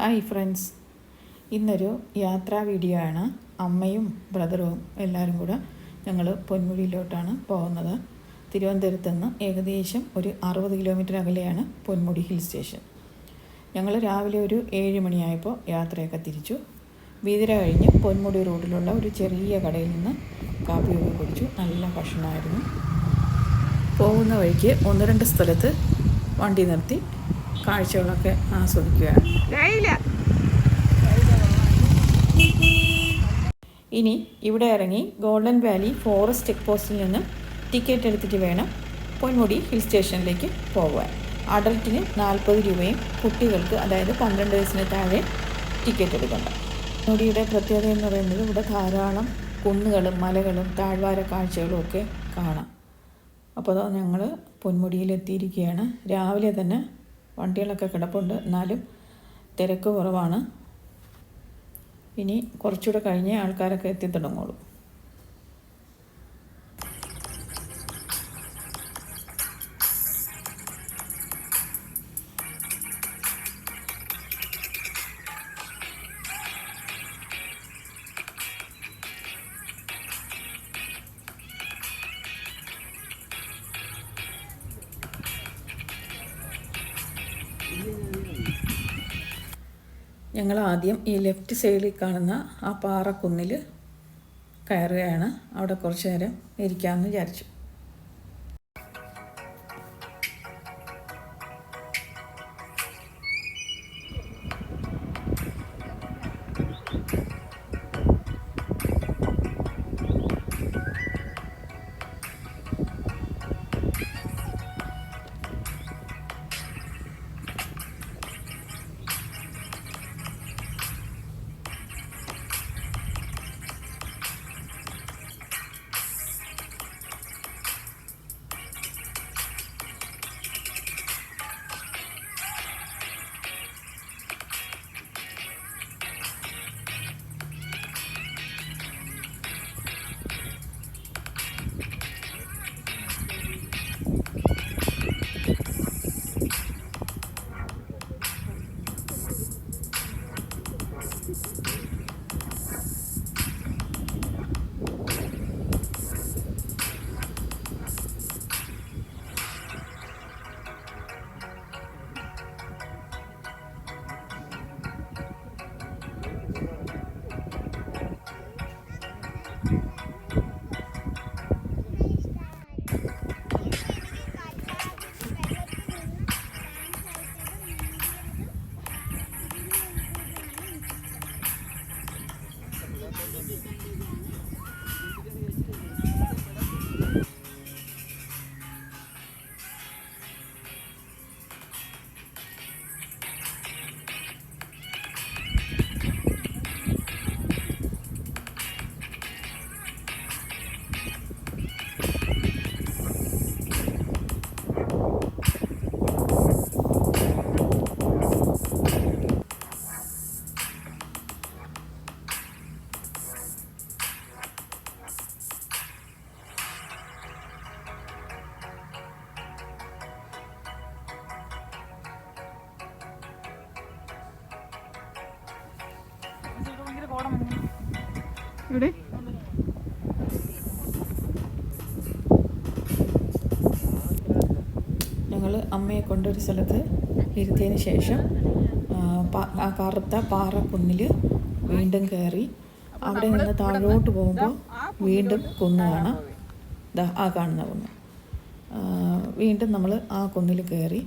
Hi friends ഇന്നൊരു യാത്രാ video ആണ്. അമ്മയും ബ്രദറും എല്ലാവരും കൂടെ ഞങ്ങൾ പൊന്മുടിയിലോട്ടാണ് പോകുന്നത്. തിരുവനന്തപുരത്ത് നിന്ന് ഏകദേശം ഒരു അറുപത് കിലോമീറ്റർ അകലെയാണ് പൊന്മുടി ഹിൽ സ്റ്റേഷൻ ഞങ്ങൾ രാവിലെ ഒരു ഏഴ് മണിയായപ്പോൾ യാത്രയൊക്കെ തിരിച്ചു. വീതിര കഴിഞ്ഞ് പൊന്മുടി റോഡിലുള്ള ഒരു ചെറിയ കടയിൽ നിന്ന് കാപ്പിയൊക്കെ കുടിച്ചു. നല്ല ഭക്ഷണമായിരുന്നു. പോകുന്ന വഴിക്ക് ഒന്ന് രണ്ട് സ്ഥലത്ത് വണ്ടി നിർത്തി. കാഴ്ചകളൊക്കെ ആസ്വദിക്കുകയാണ് ഇനി ഇവിടെ ഇറങ്ങി ഗോൾഡൻ വാലി ഫോറസ്റ്റ് ചെക്ക് പോസ്റ്റിൽ നിന്നും ടിക്കറ്റ് എടുത്തിട്ട് വേണം പൊന്മുടി ഹിൽ സ്റ്റേഷനിലേക്ക് പോകാൻ അഡൽട്ടിന് നാൽപ്പത് രൂപയും കുട്ടികൾക്ക് അതായത് പന്ത്രണ്ട് വയസ്സിന് താഴെ ടിക്കറ്റ് എടുക്കണ്ട. പൊന്മുടിയുടെ പ്രത്യേകത എന്ന് പറയുന്നത് ഇവിടെ ധാരാളം കുന്നുകളും മലകളും താഴ്വാര കാഴ്ചകളും ഒക്കെ കാണാം. അപ്പോൾ ഞങ്ങൾ പൊന്മുടിയിൽ എത്തിയിരിക്കുകയാണ് രാവിലെ തന്നെ വണ്ടികളൊക്കെ കിടപ്പുണ്ട്. എന്നാലും തിരക്ക് കുറവാണ്. ഇനി കുറച്ചുകൂടെ കഴിഞ്ഞേ ആൾക്കാരൊക്കെ എത്തി തുടങ്ങുള്ളൂ. ഞങ്ങൾ ആദ്യം ഈ ലെഫ്റ്റ് സൈഡിൽ കാണുന്ന ആ പാറക്കുന്നിൽ കയറുകയാണ്. അവിടെ കുറച്ച് നേരം ഇരിക്കാമെന്ന് വിചാരിച്ചു. ഇവിടെ ഞങ്ങൾ അമ്മയെ കൊണ്ടൊരു സ്ഥലത്ത് ഇരുത്തിയതിന് ശേഷം കറുത്ത പാറ കുന്നിൽ വീണ്ടും കയറി അവിടെ നിന്ന് താഴോട്ട് പോകുമ്പോൾ വീണ്ടും കുന്ന് കാണാം ആ കാണുന്ന കുന്ന്. വീണ്ടും നമ്മൾ ആ കുന്നിൽ കയറി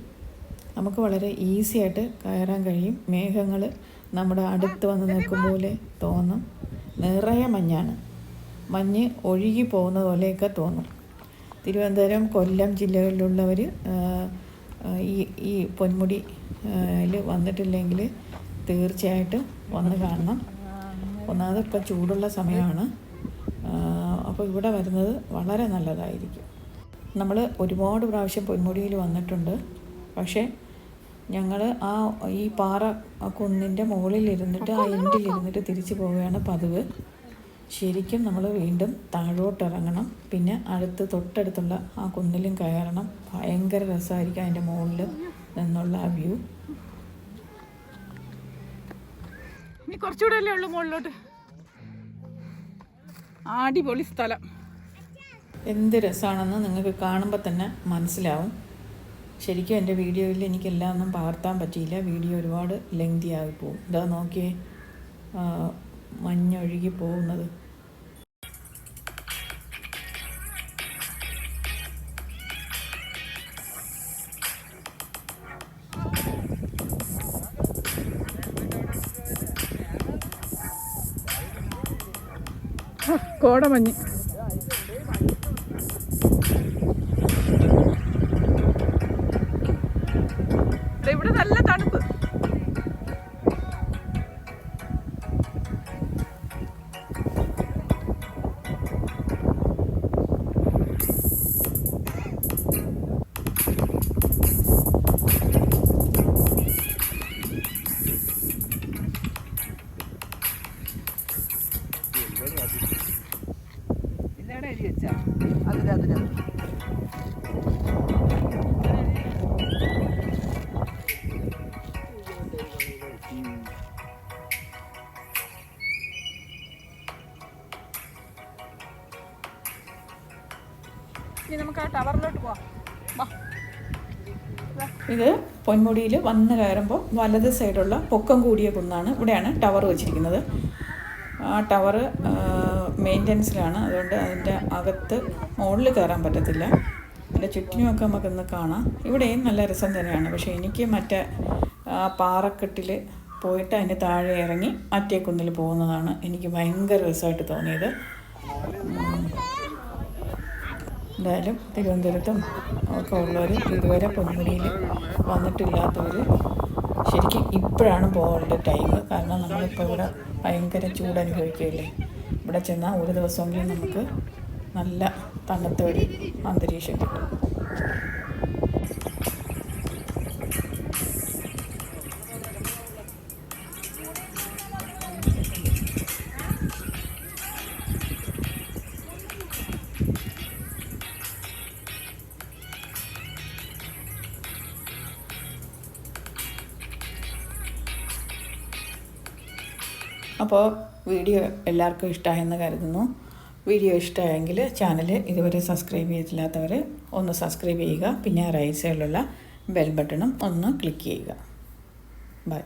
നമുക്ക് വളരെ ഈസി ആയിട്ട് കയറാൻ കഴിയും. മേഘങ്ങൾ നമ്മുടെ അടുത്ത് വന്ന് നിൽക്കും പോലെ തോന്നും. നിറയെ മഞ്ഞാണ്. മഞ്ഞ് ഒഴുകി പോകുന്ന പോലെയൊക്കെ തോന്നും. തിരുവനന്തപുരം കൊല്ലം ജില്ലകളിലുള്ളവർ ഈ ഈ പൊന്മുടി വന്നിട്ടില്ലെങ്കിൽ തീർച്ചയായിട്ടും വന്ന് കാണണം. ഒന്നാമത് ഇപ്പം ചൂടുള്ള സമയമാണ്. അപ്പോൾ ഇവിടെ വരുന്നത് വളരെ നല്ലതായിരിക്കും. നമ്മൾ ഒരുപാട് പ്രാവശ്യം പൊന്മുടിയിൽ വന്നിട്ടുണ്ട്. പക്ഷേ ഞങ്ങൾ ആ ഈ പാറ കുന്നിന്റെ മുകളിൽ ഇരുന്നിട്ട് ആ എൻഡിൽ ഇരുന്നിട്ട് തിരിച്ചു പോവുകയാണ് പതിവ്. ശരിക്കും നമ്മൾ വീണ്ടും താഴോട്ട് ഇറങ്ങണം പിന്നെ അടുത്ത് തൊട്ടടുത്തുള്ള ആ കുന്നിലും കയറണം. ഭയങ്കര രസമായിരിക്കും അതിന്റെ മുകളിൽ നിന്നുള്ള ആ വ്യൂ. ഇനി കുറച്ചുകൂടെ അല്ലേ ഉള്ളൂ മുകളിലോട്ട്. അടിപൊളി സ്ഥലം. എന്ത് രസമാണെന്ന് നിങ്ങൾക്ക് കാണുമ്പോൾ തന്നെ മനസ്സിലാവും. ശരിക്കും എന്റെ വീഡിയോയിൽ എനിക്കെല്ലാം ഒന്നും പകർത്താൻ പറ്റിയില്ല. വീഡിയോ ഒരുപാട് ലെങ്തി ആയിപ്പോവും ഇതാ നോക്കിയേ മഞ്ഞൊഴുകി പോകുന്നത്. കോടമഞ്ഞ്. ഇത് പൊന്മുടിയിൽ വന്ന് കയറുമ്പോൾ വലത് സൈഡുള്ള പൊക്കം കൂടിയ കുന്നാണ് ഇവിടെയാണ് ടവർ വെച്ചിരിക്കുന്നത്. ആ ടവർ മെയിന്റനൻസിലാണ്. അതുകൊണ്ട് അതിന്റെ അകത്ത് മുകളിൽ കയറാൻ പറ്റത്തില്ല. അതിന്റെ ചുറ്റിനുമൊക്കെ നമുക്കൊന്ന് കാണാം. ഇവിടെയും നല്ല രസം തന്നെയാണ്. പക്ഷേ എനിക്ക് മറ്റേ പാറക്കെട്ടിൽ പോയിട്ട് അതിന്റെ താഴെ ഇറങ്ങി മറ്റേ കുന്നിൽ പോകുന്നതാണ് എനിക്ക് ഭയങ്കര രസമായിട്ട് തോന്നിയത്. എന്തായാലും തിരുവനന്തപുരത്തും ഒക്കെ ഉള്ളവർ ഇതുവരെ പൊന്മുടിയിൽ വന്നിട്ടില്ലാത്തവർ ശരിക്കും ഇപ്പോഴാണ് പോകേണ്ട ടൈം കാരണം നമ്മളിപ്പോൾ ഇവിടെ ഭയങ്കര ചൂട് അനുഭവിക്കുകയല്ലേ? ഇവിടെ ചെന്നാൽ ഒരു ദിവസമെങ്കിലും നമുക്ക് നല്ല തണുത്ത ഒരു അന്തരീക്ഷം കിട്ടും. അപ്പോൾ വീഡിയോ എല്ലാവർക്കും ഇഷ്ടമായെന്ന് കരുതുന്നു. വീഡിയോ ഇഷ്ടമായെങ്കിൽ ചാനൽ ഇതുവരെ സബ്സ്ക്രൈബ് ചെയ്തില്ലാത്തവർ ഒന്ന് സബ്സ്ക്രൈബ് ചെയ്യുക. പിന്നെ റൈറ്റ് സൈഡിലുള്ള ബെൽ ബട്ടണും ഒന്ന് ക്ലിക്ക് ചെയ്യുക. ബൈ